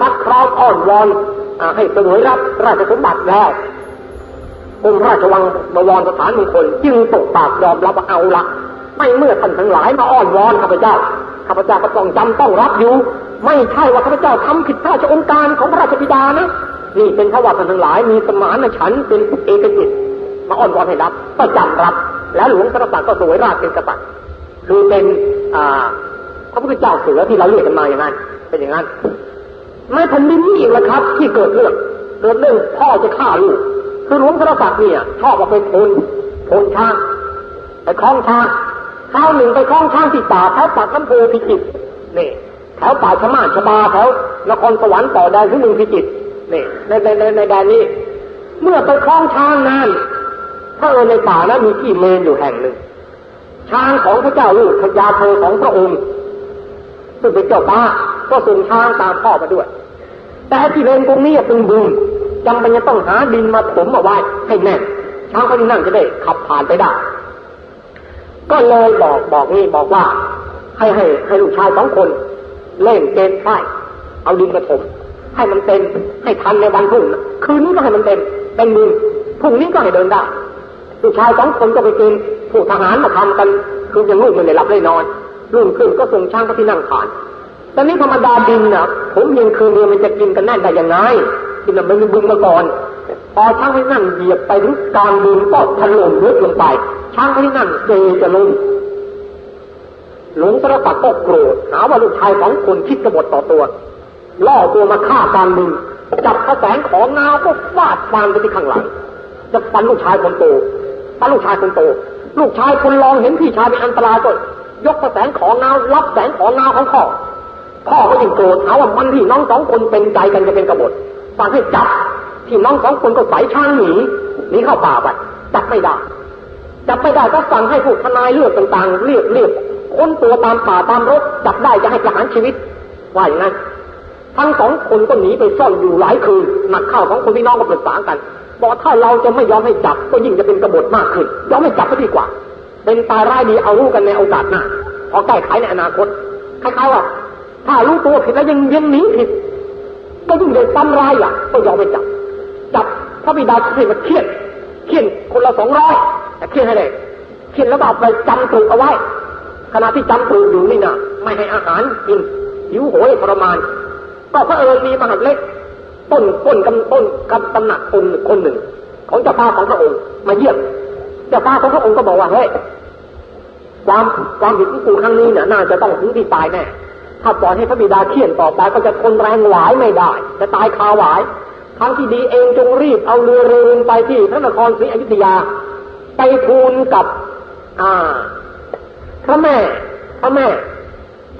ซักคราวอ้อนวอนให้เสวยรับราชสมบัติแล้วองค์ราชวังบวรสถานมงคลจึงตกปากยอมรับเอาละไม่เมื่อท่านทั้งหลายมาอ้อนวอนข้าพเจ้าข้าพเจ้าก็ต้องจำต้องรับอยู่ ไม่ใช่ว่าข้าพเจ้าทำผิดพระราชองค์การของพระราชบิดานะนี่เป็นพระวัท่านทั้งหลายมีสมานฉันเป็นเอกจิตมาอ้อนวอนให้รับก็จำรับ แล้วหลวงสรศักดิ์ก็สวยราชเป็นกษัตริย์คือเป็นอ่าพระพุทธเจ้าเสือที่เราเรียกกันมาอย่างนั้นเป็นอย่างนั้น ในแผ่นดินนี้อีกแล้วครับ ที่เกิดเรื่องเกิดเรื่องพ่อจะฆ่าลูกคือหลวงสรศักดิ์เนี่ย ชอบมาเป็นโนโนช้างไปคล้องช้างข้าวหนึ่งไปคล้องช้างที่ป่าแถวปากน้ำโพพิจิตรนี่แถวป่าชมาชบาแถวนครสวรรค์ต่อแดนที่หนึ่งพิจิตรนี่ในในในในแดนนี้ เมื่อไปคล้องช้างนั้นถ้าเออในป่านั้นมีที่เมนอยู่แห่งหนึ่ง ช้างของพระเจ้าลูกพญาเธอของพระองค์ซึ่งเป็นเจ้าป้า ก็ส่งช้างตามพ่อมาด้วย แต่ที่เลนตรงนี้เป็นบึงจำเป็นจะต้องหาดินมาถมเอาไว้ให้แน่นช้างเขาที่นั่งจะได้ขับผ่านไปได้ ก็เลยบอกบอกนี่บอกว่า ให้ให้ให้ลูกชายสองคน เล่นเกณฑ์ไส้เอาดินมาถมให้มันเต็มให้ทันในวันพรุ่งคืนนี้ก็ให้มันเต็มเป็นมือพรุ่งนี้ก็ให้เดินได้ลูกชายสองคนก็ไปเกณฑ์ผู้ทหารมาทำกันคือยังลูกไม่ได้หลับได้นอนรุ่งขึ้นก็ส่งช้างก็ที่นั่งผ่าน แต่นี้ธรรมดาดินนะผมยังคืนเดียวมันจะกินกันแน่นได้ยังไงกินมันมีบึงมาก่อนพอช้างไปนั่งเหยียบไปถึงกลางดินก็ถล่มลึกลงไปช้างที่นั่งเซจะลงหลวงสระปัดก็โกรธหาว่าลูกชายของคนคิดกบฏต่อตัว ล่อตัวมาฆ่าการมึงจับกระแสงของนาก็ฟาดฟันไปที่ข้างหลังจะฟันลูกชายคนโตฟันลูกชายคนโต ลูกชายคนรองเห็นพี่ชายเป็นอันตรายก็ยกกระแสงของนารับแสงของนาของพ่อ พ่อก็ยิ่งโกรธหาว่ามันที่น้องสองคนเป็นใจกันจะเป็นกบฏสั่งให้จับที่น้องสองคนก็ใส่ช้างหนีหนีเข้าป่าไปจับไม่ได้จับไม่ได้ก็สั่งให้ผู้ทนายเลือกต่างๆเรียกเรียกค้นตัวตามป่าตามรถจับได้จะให้ประหารชีวิตว่าอย่างนั้นทั้งสองคนก็หนีไปซ่อนอยู่หลายคืนหนักเข้าของคนพี่น้องก็ปรึกษากันบอกถ้าเราจะไม่ยอมให้จับก็ยิ่งจะเป็นกบฏมากขึ้นยอมไม่จับก็ดีกว่า เป็นตายร้ายดีเอารู้กันในโอกาสหน้าพอแก้ไขในอนาคตคล้ายๆว่า ถ้ารู้ตัวผิดแล้วยังยังหนีผิด ก็ยิ่งเลยซ้ำร้ายอะก็ยอมไม่จับ จับพระบิดาให้มาเคียนเคียนคนละสองร้อยแต่เคียนให้เลยเคียนแล้วก็เอาไปจำตูกเอาไว้ ขณะที่จำตูกอยู่นี่นะไม่ให้อาหารกินหิวโหยทรมาน ก็พระเอิญมีมหาเล็กต้นต้นกำต้นกำตำหนักคนคนหนึ่ง ของเจ้าฟ้าของพระองค์มาเยี่ยมเจ้าฟ้าของพระองค์ก็บอกว่าเฮ้ยความความผิดของกูครั้งนี้เนี่ยน่าจะต้องถึงที่ตายแน่ ถ้าปล่อยให้พระบิดาเขี่ยนต่อไปก็จะทนแรงหวายไม่ได้ จะตายคาหวายทั้งที่ดีเองจงรีบเอาเรือเรือไปที่พระนครศรีอยุธยา ไปทูลกับอ่าพระแม่ พระแม่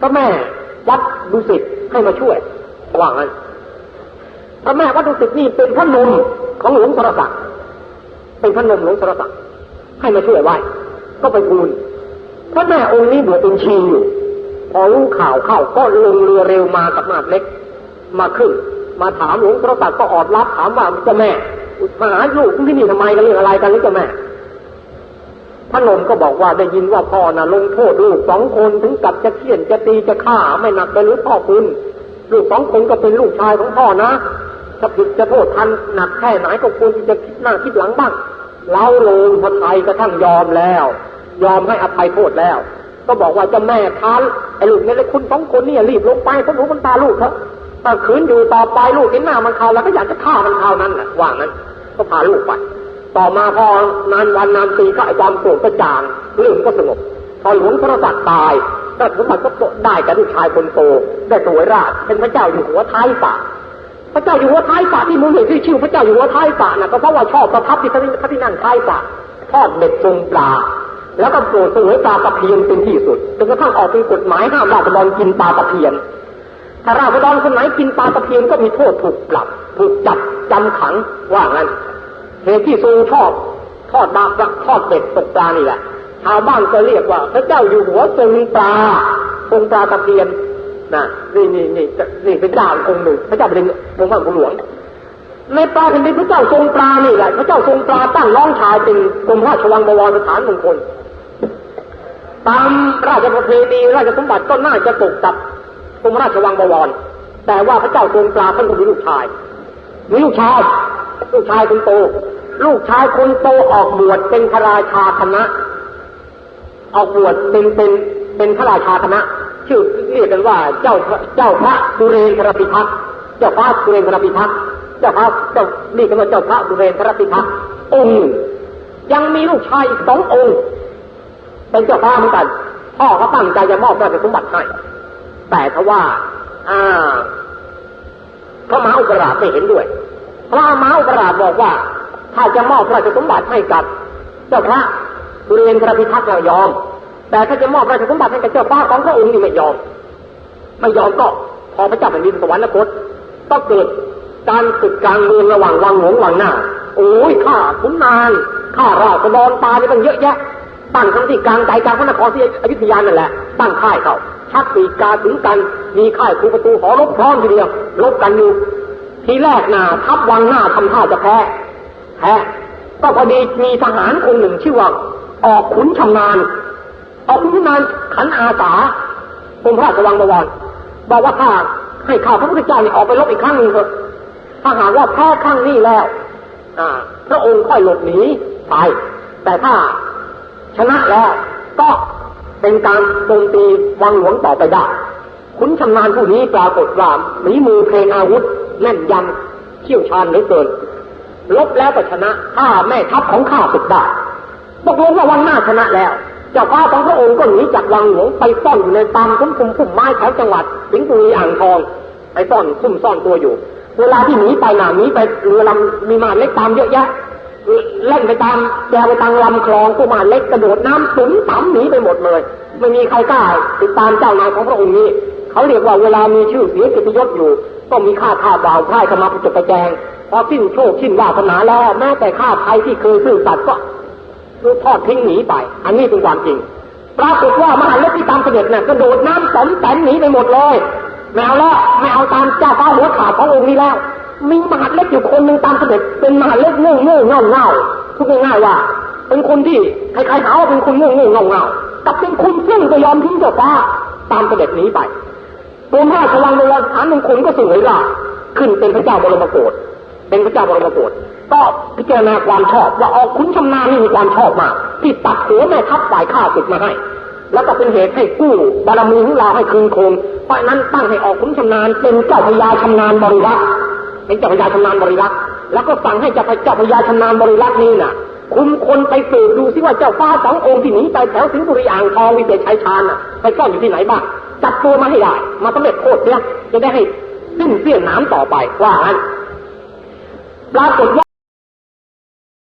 พระแม่วัดดุสิตให้มาช่วยว่างั้นพระแม่วัดดุสิตนี่เป็นพระนมของหลวงสรศักดิ์เป็นพระนมหลวงสรศักดิ์ให้มาช่วยไว้ ก็ไปทูลพระแม่องค์นี้บวชเป็นชีอยู่ พอรู้ข่าวเข้าก็ลงเรือเร็วมากับมาดเล็ก มาขึ้น มาถามหลวงพระสัตว์ก็ออดรับถามว่าเจ้าแม่มาหาลูกที่นี่ทำไมกันเรื่องอะไรกันหรือเจ้าแม่พระนมก็บอกว่าได้ยินว่าพ่อน่ะลงโทษลูกสองคนถึงกับจะเขี่ยนจะตีจะฆ่าไม่หนักไปหรือพ่อคุณ ลูกสองคนก็เป็นลูกชายของพ่อนะถ้าผิดจะโทษทันหนักแค่ไหนก็ควรจะคิดหน้าคิดหลังบ้างเล่าลงพระไทยกระทั่งยอมแล้ว ยอมให้อภัยโทษแล้ว ก็บอกว่าจะแม่ทาไอ้ลูกนี่ยคุณสองคนนี่รีบลงไปเพราะหนูมันตาลูกเขาถ้าขืนอยู่ต่อไปลูกเห็นหน้ามันเขาแล้วก็อยากจะฆ่ามันเขานั้นแหละว่างั้น ก็พาลูกไป ต่อมาพอนานวันนานปีก็ไอ้ความโกรธก็จางเรื่องก็สงบพอหลวงพระสัตว์ตายก็สมบัติก็ได้กับลูกชายคนโตได้สวยราชเป็นพระเจ้าอยู่หัวท้ายฝ่าพระเจ้าอยู่หัวท้ายฝ่าที่มึงเห็นที่ชื่อพระเจ้าอยู่หัวท้ายฝ่านะก็เพราะว่าชอบประทับที่พระที่นั่งท้ายฝ่าทอดเบ็ดทรงปลา แล้วก็โปรดเสวยปลาตะเพียนเป็นที่สุดจนกระทั่งออกเป็นกฎหมายห้ามราษฎรกินปลาตะเพียน ถ้าราษฎรคนไหนกินปลาตะเพียนก็มีโทษถูกปรับ ถูกจับจำขังว่างั้นเหตุที่ทรงชอบทอดบาทอดเป็ดตกปลานี่แหละชาวบ้านก็เรียกว่า พระเจ้าอยู่หัวทรงปลาทรงปลาตะเพียนนะนี่นี่นี่นี่เป็นเจ้าองค์หนึ่งพระเจ้าเป็นองค์พระหลวงในปลาแผ่นดินพระเจ้าทรงปลานี่แหละพระเจ้าทรงปลาตั้งร้องชายเป็นกรมราชวังบวรสถานมงคล ตามราชประเพณีราชสมบัติก็น่าจะตกกับกรมราชวังบวร แต่ว่าพระเจ้าทรงปลาท่านก็มีลูกชายมีลูกชายลูกชายคนโต ลูกชายคนโตออกบวชเป็นพระราชาคณะ ออกบวชเป็นเป็นเป็นพระราชาคณะ ชื่อเรียกกันว่าเจ้าเจ้าพระสุเรนทรพิทักษ์เจ้าพระสุเรนทรพิทักษ์เจ้าพระเจ้าเรียกกันว่าเจ้าพระสุเรนทรพิทักษ์องค์ยังมีลูกชายอีกสององค์ เป็นเจ้าพระเหมือนกันพ่อเขาตั้งใจจะมอบราชสมบัติให้แต่ทว่า อ่าพระมหาอุปราชไม่เห็นด้วย พระมหาอุปราชบอกว่า ถ้าจะมอบราชสมบัติให้กับเจ้าพระสุเรนทระพิทักษ์เรายอม แต่ถ้าจะมอบราชสมบัติให้กับเจ้าฟ้าของพระองค์นี่ไม่ยอม ไม่ยอมก็พอพระเจ้าแผ่นดินสวรรคตก็เกิดการศึกกลางเมืองระหว่างวังหลวงวังหน้า โอ้ยข้าขุนนางข้าราษฎรตายไปตั้งเยอะแยะ ตั้งทั้งที่กลางใจกลางพระนครที่อยุธยานั่นแหละ ตั้งค่ายเขาชักปีกาถึงกัน มีค่ายคูประตูหอรบพร้อมทีเดียวรบกันอยู่ทีแรกน่ะทัพวังหน้าทำท่าจะแพ้แพ้ก็พอดีมีทหารคนหนึ่งชื่อว่าออกขุนชำนาญออกขุนชำนาญขันอาสาองค์พระราชวังบวรบอกว่าถ้าให้ข้าพระพุทธเจ้าเนี่ยออกไปรบอีกครั้งหนึ่งเถอะถ้าหากว่าแพ้ครั้งนี้แล้วอ่าพระองค์ค่อยหลบหนีไป แต่ถ้า ชนะแล้วก็เป็นการโจมตีวังหลวงต่อไปได้ ขุนชำนาญผู้นี้ปรากฏว่ามีมือเพลงอาวุธแน่นยำเชี่ยวชาญเหลือเกินลบแล้วก็ชนะถ้าแม่ทัพของข้าศึกได้ตกลงว่าวังหน้าชนะแล้ว เจ้าฟ้าของพระองค์ก็หนีจากวังหลวงไปซ่อนอยู่ในตามคุ้มคุมพุ่มไม้แถวจังหวัดสิงห์บุรีอ่างทองไปซ่อนซุ่มซ่อนตัวอยู่ เวลาที่หนีไปหนาหนีไปเรือลำมีมาเล็กตามเยอะแยะ เล่นไปตามแจวไปตามลำคลองกุมารเล็กกระโดดน้ำสุนต่ำหนีไปหมดเลย ไม่มีใครกล้าติดตามเจ้านายของพระองค์นี้ เขาเรียกว่าเวลามีชื่อเสียงกิตยศอยู่ ก็มีข้าท่าบ่าวพ่ายเข้ามาประจบประแจงพอสิ้นโชคสิ้นวาสนาแล้วแม้แต่ข้าไทยที่เคยซื่อสัตย์ก็ทอดทิ้งหนีไป อันนี้เป็นความจริงปรากฏว่ามหาเล็กที่ตามเสด็จน่ะกระโดดน้ำสมแสนหนีไปหมดเลยไม่เอาแล้วไม่เอาตามเจ้าฟ้าหัวขาดขององค์นี้แล้ว มีมหาเล็กอยู่คนหนึ่งตามเสด็จเป็นมหาเล็กโง่โง่เง่าเง่าพูดง่ายๆว่า เป็นคนที่ใครๆหาว่าเป็นคนโง่โง่เง่าเง่ากับเป็นคนซึ่งจะยอมทิ้งเจ้าฟ้าตามเสด็จนี้ไปตัวพระราชวังโบราณสถานหนึ่งคนก็สวยล่ะขึ้นเป็นพระเจ้าบรมโกศเป็นพระเจ้าบรมโกศก็พิจารณาความชอบว่าออกขุนชำนาญนี่มีความชอบมาก ที่ตัดหัวแม่ทัพฝ่ายข้าศึกมาให้ แล้วก็เป็นเหตุให้กู้บารมีของเราให้คืนคงเพราะนั้นตั้งให้ออกขุนชำนาญเป็นเจ้าพญาชำนาญบริรักษ์ เป็นเจ้าพญาชำนาญบริรักษ์แล้วก็สั่งให้เจ้าเจ้าพญาชำนาญบริรักษ์นี่น่ะ คุมคนไปสืบดูซิว่าเจ้าฟ้าสององค์ที่หนีไปแถวสิงห์บุรีอ่างทองวิเศษชัยชาญน่ะไปซ่อนอยู่ที่ไหนบ้างจับตัวมาให้ได้มาสำเร็จโทษเนี่ยจะได้ให้สิ้นเสี้ยนน้ำต่อไปว่างั้นปรากฏว่า